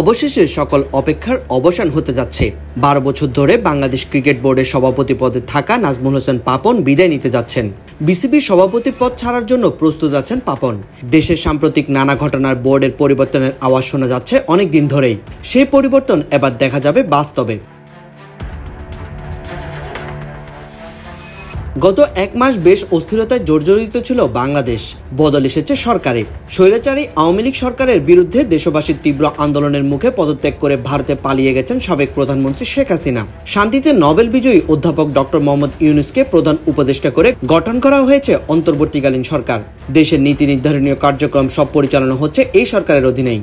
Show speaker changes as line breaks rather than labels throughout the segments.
অবশেষে সকল অপেক্ষার অবসান হতে যাচ্ছে। বারো বছর ধরে বাংলাদেশ ক্রিকেট বোর্ডের সভাপতি পদে থাকা নাজমুল হোসেন পাপন বিদায় নিতে যাচ্ছেন। বিসিবির সভাপতি পদ ছাড়ার জন্য প্রস্তুত আছেন পাপন। দেশের সাম্প্রতিক নানা ঘটনার বোর্ডের পরিবর্তনের আওয়াজ শোনা যাচ্ছে অনেক দিন ধরেই। সেই পরিবর্তন এবার দেখা যাবে বাস্তবে। গত এক মাস বেশ অস্থিরতায় জর্জরিত ছিল বাংলাদেশ। বদল এসেছে সরকারে স্বৈরাচারী আওয়ামী লীগ সরকারের বিরুদ্ধে দেশবাসীর তীব্র আন্দোলনের মুখে পদত্যাগ করে ভারতে পালিয়ে গেছেন সাবেক প্রধানমন্ত্রী শেখ হাসিনা। শান্তিতে নোবেল বিজয়ী অধ্যাপক ডক্টর মোহাম্মদ ইউনুসকে প্রধান উপদেষ্টা করে গঠন করা হয়েছে অন্তর্বর্তীকালীন সরকার। দেশের নীতি নির্ধারণীয় কার্যক্রম সব পরিচালনা হচ্ছে এই সরকারের অধীনেই।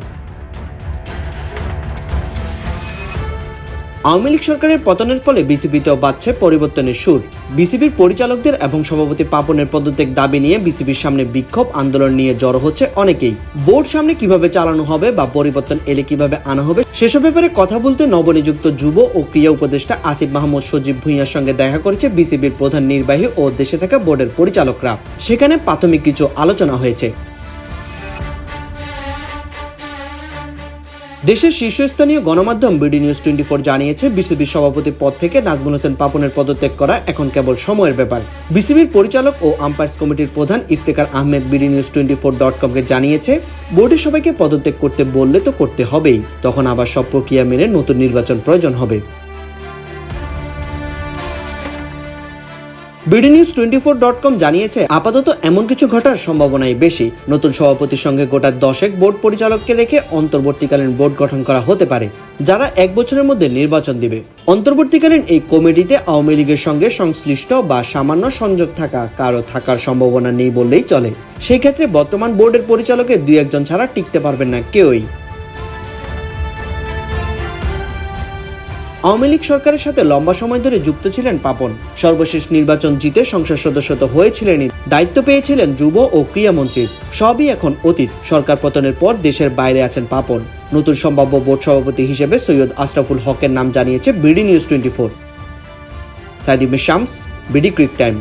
আওয়ামী লীগ সরকারের পতনের ফলে বিসিবিতেও বাড়ছে পরিবর্তনের সুর। বিসিবির পরিচালকদের এবং সভাপতি পাপনের পদত্যাগ দাবি নিয়ে বিসিবির সামনে বিক্ষোভ, আন্দোলন নিয়ে জড়ো হচ্ছে অনেকেই। বোর্ড সামনে কীভাবে চালানো হবে বা পরিবর্তন এলে কীভাবে আনা হবে, সেসব ব্যাপারে কথা বলতে নবনিযুক্ত যুব ও ক্রিয়া উপদেষ্টা আসিফ মাহমুদ সজীব ভুঁইয়ার সঙ্গে দেখা করেছে বিসিবির প্রধান নির্বাহী ও দেশে থাকা বোর্ডের পরিচালকরা। সেখানে প্রাথমিক কিছু আলোচনা হয়েছে। দেশের শীর্ষস্থানীয় গণমাধ্যম বিডি নিউজ টোয়েন্টি ফোর জানিয়েছে, বিসিবির সভাপতি পদ থেকে নাজমুল হোসেন পাপনের পদত্যাগ করা এখন কেবল সময়ের ব্যাপার। বিসিবির পরিচালক ও আম্পায়ার্স কমিটির প্রধান Iftekhar Ahmed BD news twenty four dot কমকে জানিয়েছে বোর্ডের সবাইকে পদত্যাগ করতে বললে তো করতে হবেই, তখন আবার সব প্রক্রিয়া মেনে নতুন নির্বাচন প্রয়োজন হবে। BD news twenty four dot com জানিয়েছে, আপাতত এমন কিছু ঘটার সম্ভাবনাই বেশি। নতুন সভাপতির সঙ্গে গোটা দশেক বোর্ড পরিচালককে রেখে অন্তর্বর্তীকালীন বোর্ড গঠন করা হতে পারে, যারা এক বছরের মধ্যে নির্বাচন দিবে। অন্তর্বর্তীকালীন এই কমিটিতে আওয়ামী লীগের সঙ্গে সংশ্লিষ্ট বা সামান্য সংযোগ থাকা, কারও থাকার সম্ভাবনা নেই বললেই চলে। সেই ক্ষেত্রে বর্তমান বোর্ডের পরিচালকের দুই একজন ছাড়া টিকতে পারবেন না কেউই। আওয়ামী লীগ সরকারের সাথে লম্বা সময় ধরে যুক্ত ছিলেন পাপন। সর্বশেষ নির্বাচন জিতে সংসদ সদস্য তো হয়েছিলেনই। দায়িত্ব পেয়েছিলেন যুব ও ক্রীড়ামন্ত্রীর সবই এখন অতীত। সরকার পতনের পর দেশের বাইরে আছেন পাপন। নতুন সম্ভাব্য বোর্ড সভাপতি হিসেবে সৈয়দ আশরাফুল হকের নাম জানিয়েছে বিডি নিউজ টোয়েন্টি ফোর। সাইদিম শামস, বিডি ক্রিক টাইম।